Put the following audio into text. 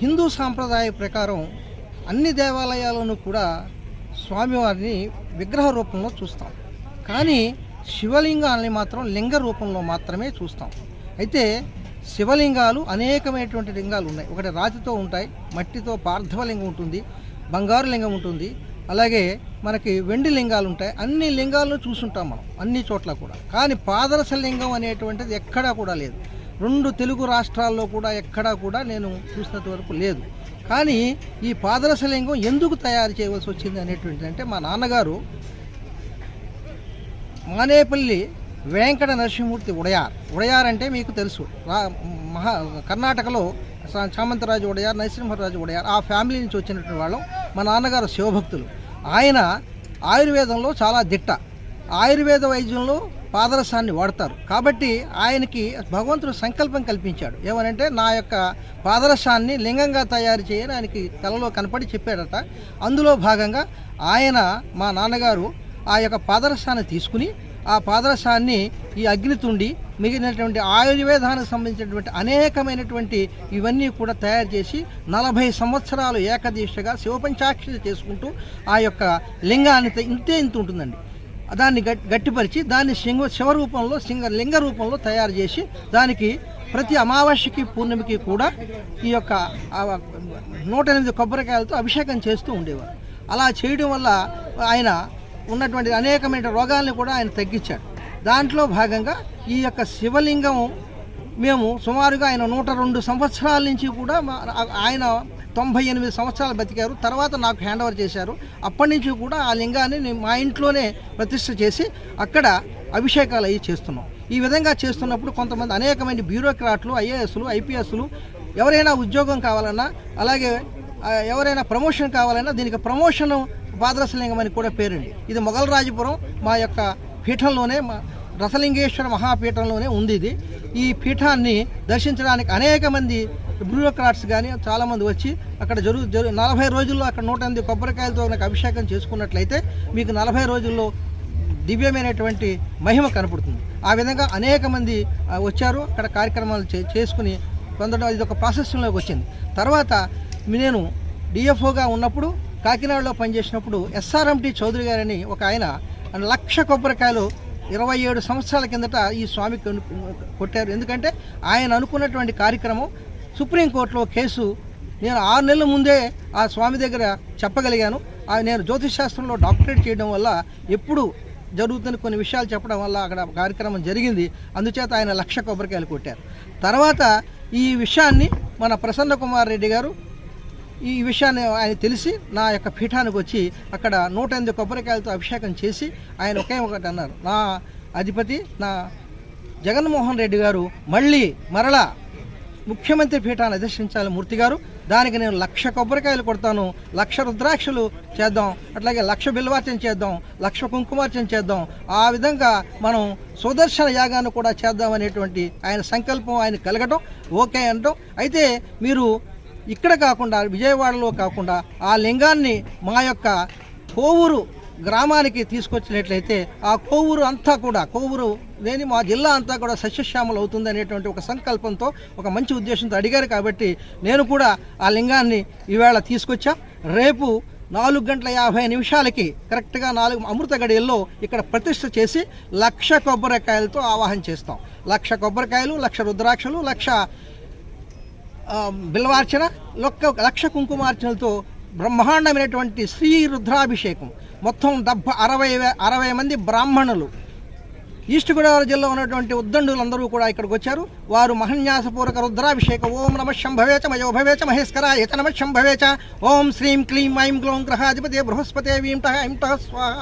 హిందూ సాంప్రదాయ ప్రకారం అన్ని దేవాలయాలను కూడా స్వామివారిని విగ్రహ రూపంలో చూస్తాం. కానీ శివలింగాల్ని మాత్రం లింగ రూపంలో మాత్రమే చూస్తాం. అయితే శివలింగాలు అనేకమైనటువంటి లింగాలు ఉన్నాయి. ఒకటి రాతితో ఉంటాయి మట్టితో పార్థివ లింగం ఉంటుంది బంగారు లింగం ఉంటుంది అలాగే మనకి వెండి లింగాలు ఉంటాయి. అన్ని లింగాలను చూసుంటాం మనం అన్ని చోట్ల కూడా. కానీ పాదరస లింగం అనేటువంటిది ఎక్కడా కూడా లేదు. రెండు తెలుగు రాష్ట్రాల్లో కూడా ఎక్కడా కూడా నేను చూసినంత వరకు లేదు. కానీ ఈ పాదరస లింగం ఎందుకు తయారు చేయవలసి వచ్చింది అనేటువంటిది అంటే మా నాన్నగారు మానేపల్లి వెంకట నరసింహమూర్తి ఉడయార్. ఉడయార్ అంటే మీకు తెలుసు. రా మహా కర్ణాటకలో చామంతరాజు సామంతరాజు ఉడయార్ నరసింహరాజు ఉడయార్ ఆ ఫ్యామిలీ నుంచి వచ్చినటువంటి వాళ్ళు మా నాన్నగారు శివభక్తులు. ఆయన ఆయుర్వేదంలో చాలా దిట్ట. ఆయుర్వేద వైద్యంలో పాదరసాన్ని వాడతారు. కాబట్టి ఆయనకి భగవంతుడు సంకల్పం కల్పించాడు. ఏమనంటే నా యొక్క పాదరసాన్ని లింగంగా తయారు చేయని ఆయనకి కలలో కనపడి చెప్పాడట. అందులో భాగంగా ఆయన మా నాన్నగారు ఆ యొక్క పాదరసాన్ని తీసుకుని ఆ పాదరసాన్ని ఈ అగ్నితుండి మిగిలినటువంటి ఆయుర్వేదానికి సంబంధించినటువంటి అనేకమైనటువంటి ఇవన్నీ కూడా తయారు చేసి నలభై సంవత్సరాలు ఏకదీక్షగా శివపంచాక్షరి చేసుకుంటూ ఆ యొక్క లింగాన్ని ఇంతే ఇంత ఉంటుందండి. దాన్ని గట్టిపరిచి దాన్ని శివ శివరూపంలో సింగ లింగ రూపంలో తయారు చేసి దానికి ప్రతి అమావాస్యకి పూర్ణిమకి కూడా ఈ యొక్క నూట ఎనిమిది కొబ్బరికాయలతో అభిషేకం చేస్తూ ఉండేవారు. అలా చేయడం వల్ల ఆయన ఉన్నటువంటి అనేకమైన రోగాల్ని కూడా ఆయన తగ్గించాడు. దాంట్లో భాగంగా ఈ యొక్క శివలింగం మేము సుమారుగా ఆయన నూట రెండు సంవత్సరాల నుంచి కూడా మా- ఆయన తొంభై ఎనిమిది సంవత్సరాలు బతికారు. తర్వాత నాకు హ్యాండ్ ఓవర్ చేశారు. అప్పటి నుంచి కూడా ఆ లింగాన్ని మా ఇంట్లోనే ప్రతిష్ఠ చేసి అక్కడ అభిషేకాలు అవి చేస్తున్నాం. ఈ విధంగా చేస్తున్నప్పుడు కొంతమంది అనేకమైన బ్యూరోక్రాట్లు ఐఏఎస్లు ఐపీఎస్లు ఎవరైనా ఉద్యోగం కావాలన్నా అలాగే ఎవరైనా ప్రమోషన్ కావాలన్నా దీనికి ప్రమోషన్ ఉపాద్రసలింగం అని కూడా పేరండి. ఇది మొగలరాజపురం మా యొక్క పీఠంలోనే మా రసలింగేశ్వర మహాపీఠంలోనే ఉంది ఇది. ఈ పీఠాన్ని దర్శించడానికి అనేక మంది బ్యూరోక్రాట్స్ కానీ చాలామంది వచ్చి అక్కడ జరుగు జరు నలభై రోజుల్లో అక్కడ నూట ఎనిమిది కొబ్బరికాయలతో నాకు అభిషేకం చేసుకున్నట్లయితే మీకు నలభై రోజుల్లో దివ్యమైనటువంటి మహిమ కనపడుతుంది. ఆ విధంగా అనేక మంది వచ్చారు. అక్కడ కార్యక్రమాలు చే చేసుకుని పొందడం ఇది ఒక ప్రాసెస్లోకి వచ్చింది. తర్వాత నేను డిఎఫ్ఓగా ఉన్నప్పుడు కాకినాడలో పనిచేసినప్పుడు ఎస్ఆర్ఎంటి చౌదరి గారని ఒక ఆయన లక్ష కొబ్బరికాయలు ఇరవై ఏడు సంవత్సరాల కిందట ఈ స్వామి కొట్టారు. ఎందుకంటే ఆయన అనుకున్నటువంటి కార్యక్రమం సుప్రీంకోర్టులో కేసు నేను ఆరు నెలల ముందే ఆ స్వామి దగ్గర చెప్పగలిగాను. నేను జ్యోతిషాస్త్రంలో డాక్టరేట్ చేయడం వల్ల ఎప్పుడు జరుగుతున్న కొన్ని విషయాలు చెప్పడం వల్ల అక్కడ కార్యక్రమం జరిగింది. అందుచేత ఆయన లక్ష కొబ్బరికాయలు కొట్టారు. తర్వాత ఈ విషయాన్ని మన ప్రసన్న కుమార్ రెడ్డి గారు ఈ విషయాన్ని ఆయన తెలిసి నా యొక్క పీఠానికి వచ్చి అక్కడ నూట ఎనిమిది కొబ్బరికాయలతో అభిషేకం చేసి ఆయన ఒకే ఒకటి అన్నారు. నా అధిపతి నా జగన్మోహన్ రెడ్డి గారు మళ్ళీ మరలా ముఖ్యమంత్రి పీఠాన్ని అధిష్ఠించాలి మూర్తి గారు. దానికి నేను లక్ష కొబ్బరికాయలు కొడతాను లక్ష రుద్రాక్షలు చేద్దాం అట్లాగే లక్ష బిల్వార్చన చేద్దాం లక్ష కుంకుమార్చన చేద్దాం. ఆ విధంగా మనం సుదర్శన యాగాన్ని కూడా చేద్దాం అనేటువంటి ఆయన సంకల్పం ఆయన కలగటం ఓకే అనటం అయితే మీరు ఇక్కడ కాకుండా విజయవాడలో కాకుండా ఆ లింగాన్ని మా యొక్క కోవూరు గ్రామానికి తీసుకొచ్చినట్లయితే ఆ కోవూరు అంతా కూడా కోవూరు లేని మా జిల్లా అంతా కూడా సస్యశ్యామలు అవుతుంది అనేటువంటి ఒక సంకల్పంతో ఒక మంచి ఉద్దేశంతో అడిగారు కాబట్టి నేను కూడా ఆ లింగాన్ని ఈవేళ తీసుకొచ్చా. రేపు నాలుగు గంటల యాభై నిమిషాలకి కరెక్ట్గా నాలుగు అమృత గడియల్లో ఇక్కడ ప్రతిష్ఠ చేసి లక్ష కొబ్బరికాయలతో ఆవాహన చేస్తాం. లక్ష కొబ్బరికాయలు లక్ష రుద్రాక్షలు లక్ష బిల్వార్చన లొక్క లక్ష కుంకుమార్చనలతో బ్రహ్మాండమైనటువంటి శ్రీ రుద్రాభిషేకం. మొత్తం డెబ్బ అరవై అరవై మంది బ్రాహ్మణులు. ఈస్ట్ గోదావరి జిల్లా ఉన్నటువంటి ఉద్దండులందరూ కూడా ఇక్కడికి వచ్చారు వారు మహన్యాసపూర్వక రుద్రాభిషేక. ఓం నమ శంభవేచ మయో భవేచ మహేశ్వరాయ నమ శంభవేచ ఓం శ్రీం క్లీం ఐం గ్లౌం గ్రహాధిపతే బృహస్పతే వీంట ఐంట స్వాహ